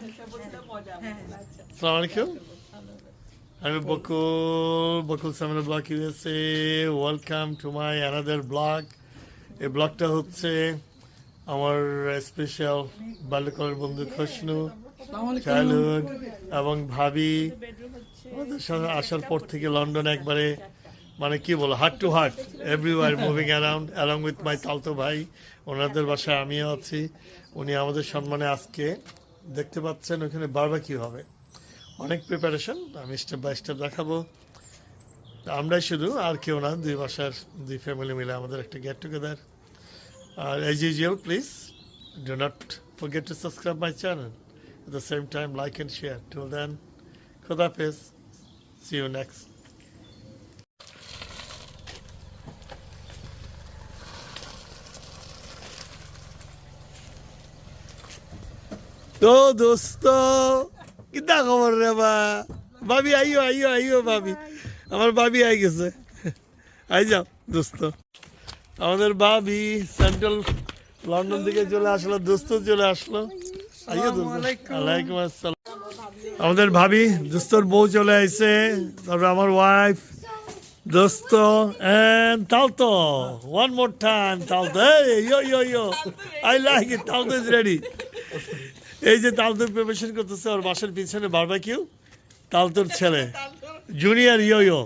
আসসালামু আলাইকুম আমি বকুল বকুল সামনে USA welcome to my another blog এই ব্লগটা হচ্ছে আমার স্পেশাল বাল্যকালের বন্ধু খসনু চাইল্ডহুড এবং ভাবি। আমাদের সাথে আসার পর থেকে লন্ডন একবারে মানে কি বলো heart to heart everywhere moving around along with my তালতো ভাই ওনাদের বাসায় আমিও আছি। উনি আমাদের সম্মানে আজকে দেখতে পাচ্ছেন ওখানে বারবাকি হবে। অনেক প্রিপারেশন আমি স্টেপ বাই স্টেপ দেখাবো। আমরাই শুধু, আর কেউ না, দুই বাসার দুই ফ্যামিলি মিলে আমাদের একটা get together R as usual please do not forget to subscribe my channel. At the same time, like and share. Till then Khodafez see you তো দোস্ত কিতা খবর রে বা? ভাবি আইও আইও আইও ভাবি। আমার ভাবি আই গেছে। আই যাও দোস্ত। আমাদের ভাবি সেন্ট্রাল লন্ডন থেকে চলে আসলো দোস্ত চলে আসলো। আইও দোস্ত। ওয়ালাইকুম আসসালাম। আমাদের ভাবি দোস্তর বউ চলে আইছে তারপরে আমার ওয়াইফ দোস্ত এন্ড তালতো one more time তালতো। Yo yo yo. I like it তালতো is ready এই যে তালতোর প্রিপারেশন করতেছে ওর বাসার পিছনে বারবাকিউ তালতোর ছেলে। জুনিয়র ইয়ো ইয়ো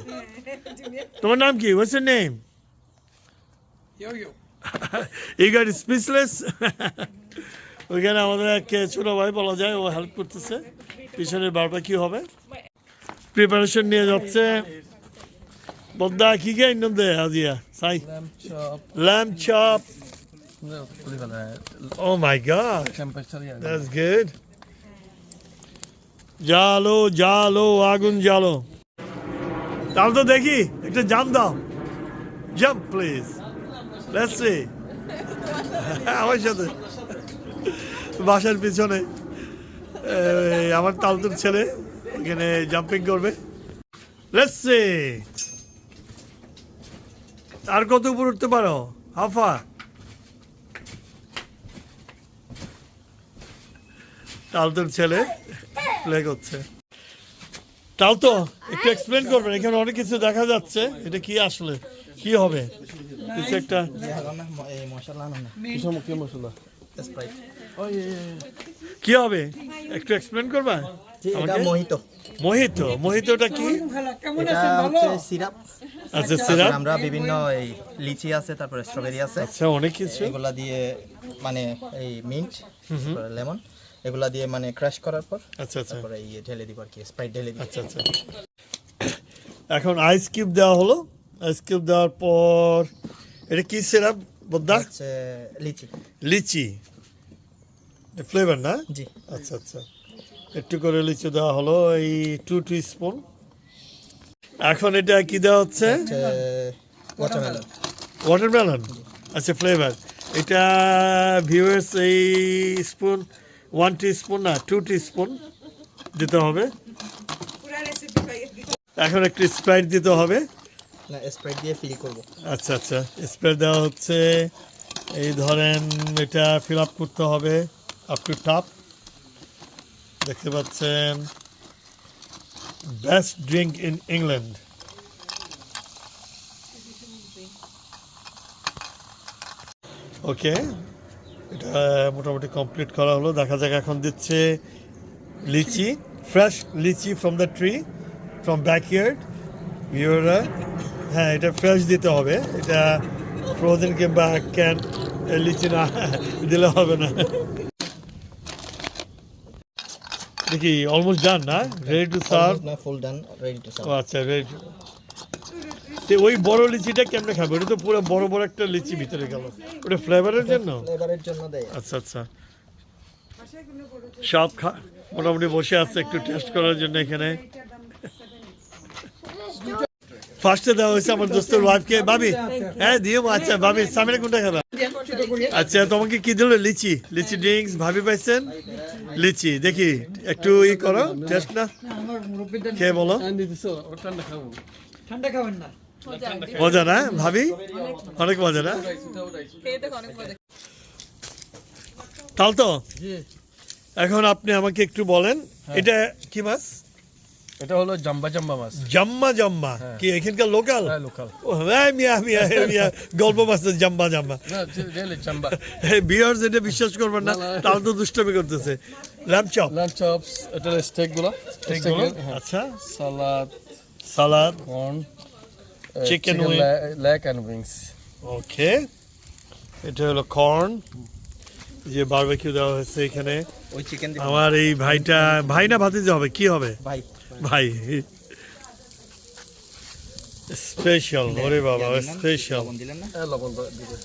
তোমার নাম কি? What's your name Yo yo. You got speechless ওইখানে আমাদের এক ছোট ভাই বলা যায় ও হেল্প করতেছে। পিছনে বারবাকিউ হবে। প্রিপারেশন নিয়ে যাচ্ছে। বদ্দা কি গে ইন্নদে আজিয়া সাই। Lamb chop. No, leave it there. oh my god. Temperature, yeah. That's good. জালো জালো আগুন জালো তাহলে তো দেখি একটা জাম দাও। জাম্প প্লিজ লেটস সি আমার সাথে। বাসার পিছনে। আমার তালতুর ছেলে এখানে জাম্পিং করবে। লেটস সি আর কত উপর উঠতে পারো? হাফা তালতোর ছেলে প্লে করছে। তাও তো একটু এক্সপ্লেন করবেন এখানে অনেক কিছু দেখা যাচ্ছে এটা কি আসলে? কি হবে? কিছু একটা. কি হবে? একটু এক্সপ্লেন করবা? মোহিত। মোহিত মোহিতটা কি? হচ্ছে সিরাপ। আচ্ছা সিরাপ? আমরা বিভিন্ন এই লিচি আছে তারপরে স্ট্রবেরি আছে। আচ্ছা অনেক কিছু। এগুলা দিয়ে মানে এই মিন্ট লেমন। এগুলা দিয়ে মানে ক্রাশ করার পর আচ্ছা আচ্ছা। তারপরে ইয়ে ঢেলে দিব আর কি স্প্রাইট ঢেলে দিব। আচ্ছা আচ্ছা। এখন আইস কিউব দেওয়া হলো। আইস কিউব দেওয়ার পর এটা কি সিরাপ বোদ্দা? লিচি। লিচি। ফ্লেভার না? জি। আচ্ছা আচ্ছা। একটু করে লিচু দেওয়া হলো এই টু টু স্পুন এখন এটা কি দেওয়া হচ্ছে? হচ্ছে ওয়াটারমেলন ওয়াটারমেলন আচ্ছা ফ্লেভার এটা ভিউয়ার্স এই স্পুন ওয়ান টি স্পুন না টু টি স্পুন দিতে হবে। এখন একটু স্প্রাইট দিতে হবে। না স্প্রাইট দিয়ে ফিল করব। আচ্ছা আচ্ছা স্প্রাইট দেওয়া হচ্ছে। এই ধরেন এটা ফিল আপ করতে হবে আপ টু টাপ দেখতে পাচ্ছেন best drink in England okay এটা মোটামুটি কমপ্লিট করা হলো। দেখা যাক এখন দিচ্ছে lychee fresh lychee from the tree from backyard ভিউরা হ্যাঁ এটা ফ্রেশ দিতে হবে। এটা ফ্রোজেন কিংবা ক্যান লিচি না দিলে হবে না। দেখি অলমোস্ট ডান না? রেডি টু সার্ভ না full done ready to serve আচ্ছা রেডি ওই বড় লিচিটা কেমনে খাবে? ওটা তো পুরো বড় বড় একটা লিচি ভিতরে গেল। ওটা ফ্লেভারের জন্য? ফ্লেভারের জন্য দেয়। আচ্ছা আচ্ছা। সব খা মোটামুটি বসে আছে একটু টেস্ট করার জন্য এখানে। ফার্স্টে দেওয়া হয়েছে আমার দোস্তের ওয়াইফকে ভাবি হ্যাঁ দিও আচ্ছা ভাবি সামনে কোনটা খাবা? আচ্ছা তোমাকে কি দিল? লিচি। লিচি ড্রিঙ্কস ভাবি পাইছেন? লিচি দেখি একটু ই করো টেস্ট না? খেয়ে বলো। ঠান্ডা খাবেন না। মজা না ভাবি? অনেক মজা। না? তাল তো? এখন আপনি আমাকে একটু বলেন এটা কি মাছ? এটা হলো জাম্বা জাম্বা মাছ। জাম্মা জাম্মা হ্যাঁ। কি এখানকার লোকাল? হ্যাঁ লোকাল। ও হ্যাঁ মিয়া মিয়া মিয়া গল্প মাছ জাম্বা জাম্বা। জাম্বা। বিয়ার্স এটা বিশ্বাস করবেন না। তাও তো দুষ্টমি করতেছে। ল্যাম্প চপ এটা স্টেকগুলো। আচ্ছা। Salad salad corn Chicken wing. Leg and wings okay এটা হলো কর্ন যে বারবেকিউ দেওয়া হয়েছে এখানে। ওই চিকেন আমার এই ভাইটা ভাই না ভাতিজা হবে? কি হবে? ভাই। ভাই। স্পেশাল ওরে বাবা স্পেশাল দিবে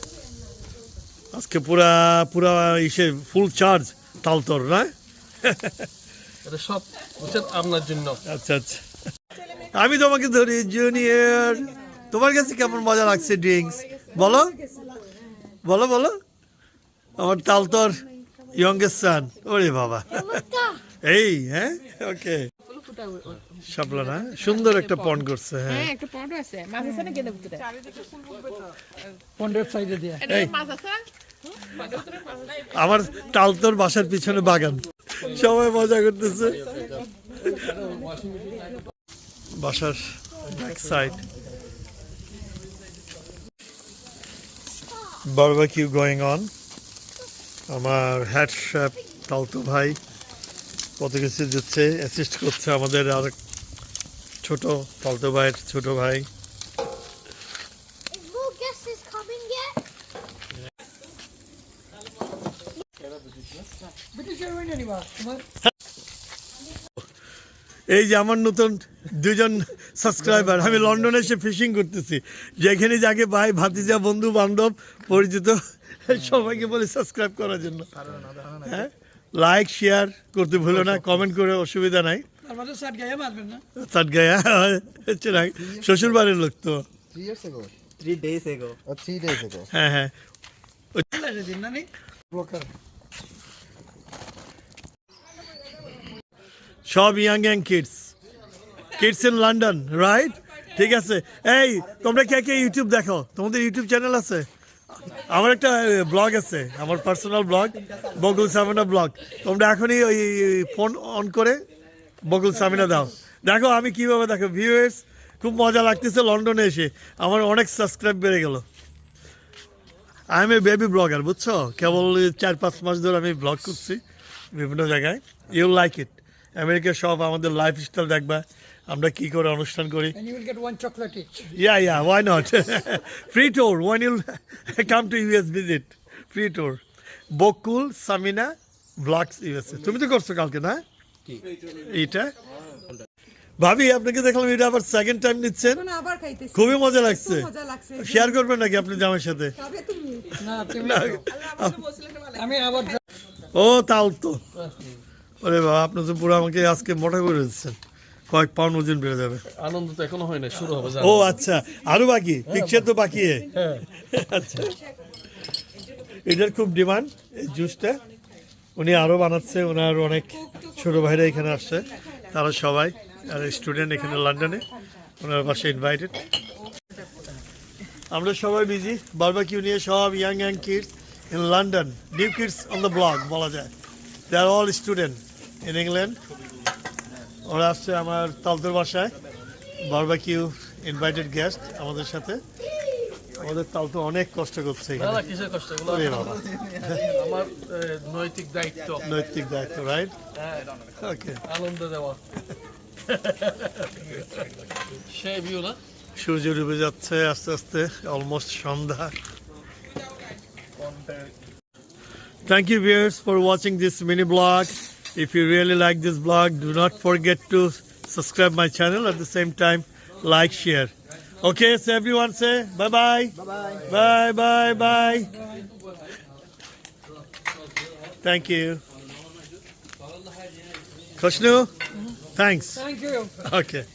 আজকে পুরা পুরা ইসে ফুল চার্জ তালতর না? এটা সব আপনার জন্য। আচ্ছা আচ্ছা। আমি তোমাকে ধরি জুনিয়র তোমার কাছে কেমন মজা লাগছে ড্রিঙ্কস বলো। বলো বলো। আমার তালতর ইয়ংগেস্ট সান ওরে বাবা। এই হ্যাঁ? ওকে শাপলা না? সুন্দর একটা পণ করছে হ্যাঁ। হ্যাঁ একটা পন্ড আছে। মাছ আছে না গেলে ভিতরে? এই। এটা মাছ আছে? আমার তালতর বাসার পিছনে বাগান। সবাই মজা করতেছে। বাসার back side barbecue going on আমার হ্যাট শ্যাপ তালতো ভাই কত কিছু দিচ্ছে অ্যাসিস্ট করছে আমাদের আর ছোট তালতো ভাইয়ের ছোট ভাই। এই যে আমার নতুন দুজন সাবস্ক্রাইবার আমি লন্ডনে এসে ফিশিং করতেছি। যেখানে যাকে ভাই ভাতিজা বন্ধু বান্ধব পরিচিত সবাইকে বলে সাবস্ক্রাইব করার জন্য। হ্যাঁ? লাইক শেয়ার করতে ভুলো না কমেন্ট করে অসুবিধা নাই। সাট গায়া হচ্ছে না শ্বশুর বাড়ির লোক তো। Three years সব young young kids kids in London right ঠিক আছে। এই, তোমরা কে কে ইউটিউব দেখো? তোমাদের ইউটিউব চ্যানেল আছে? আমার একটা ব্লগ আছে। আমার personal blog Bakul Samina blog তোমরা এখনই ওই ফোন অন করে বকুল সামিনা দাও। দেখো, আমি কীভাবে দেখো ভিউয়ার্স খুব মজা লাগতেছে লন্ডনে এসে। আমার অনেক সাবস্ক্রাইব বেড়ে গেল। I am a baby blogger বুঝছ? কেবল চার পাঁচ মাস ধরে আমি ব্লগ করছি বিভিন্ন জায়গায়। ইউ লাইক ইট আমেরিকা সব আমাদের লাইফ স্টাইল দেখবা আমরা কি করে অনুষ্ঠান করি. Yeah yeah why not free tour when you'll come to US visit free tour Bakul Samina blogs USA তুমি তো করছ কালকে না? এইটা? ভাবি আপনাকে দেখলাম এটা আবার সেকেন্ড টাইম নিচ্ছেন। না আবার খাইতেছি। খুবই মজা লাগছে। খুব মজা লাগছে। শেয়ার করবেন নাকি আপনি জামার সাথে? খাবে তুমি না তুমি আমি আবার ও তাও তো। ওরে বাবা আপনি তো পুরো আমাকে আজকে মোটা করে দিচ্ছেন। কয়েক পাউন্ড ওজন বেড়ে যাবে। আনন্দ তো এখনও হয় না শুরু হবে ও আচ্ছা। আরও বাকি? পিকচার তো বাকি है আচ্ছা। এটার খুব ডিমান্ড এই জুসটা। উনি আরও বানাচ্ছে ওনার অনেক ছোট ভাইরা এখানে আসছে তারা সবাই আর স্টুডেন্ট এখানে লন্ডনে ওনার পাশে ইনভাইটেড আমরা সবাই বিজি বারবাকিউ নিয়ে সব young young kids in London new kids on the blog বলা যায়। They are all student in England ওরা আসছে আমার তালদের বাসায়। বারবাকিউ ইনভাইটেড গেস্ট আমাদের সাথে। আমাদের তাল তো অনেক কষ্ট করছে আমার নৈতিক দায়িত্ব। নৈতিক দায়িত্ব রাইট হ্যাঁ, ওকে আনন্দ দেওয়া। সে ভিউ না? সূর্য ডুবে যাচ্ছে আস্তে আস্তে অলমোস্ট সন্ধ্যা। Thank you viewers for watching this mini blog. If you really like this blog, do not forget to subscribe my channel at the same time like share. Okay, so everyone say bye bye. Bye bye Bye-bye. Thank you. Khoshnu? Uh-huh. Thanks. thank you Okay.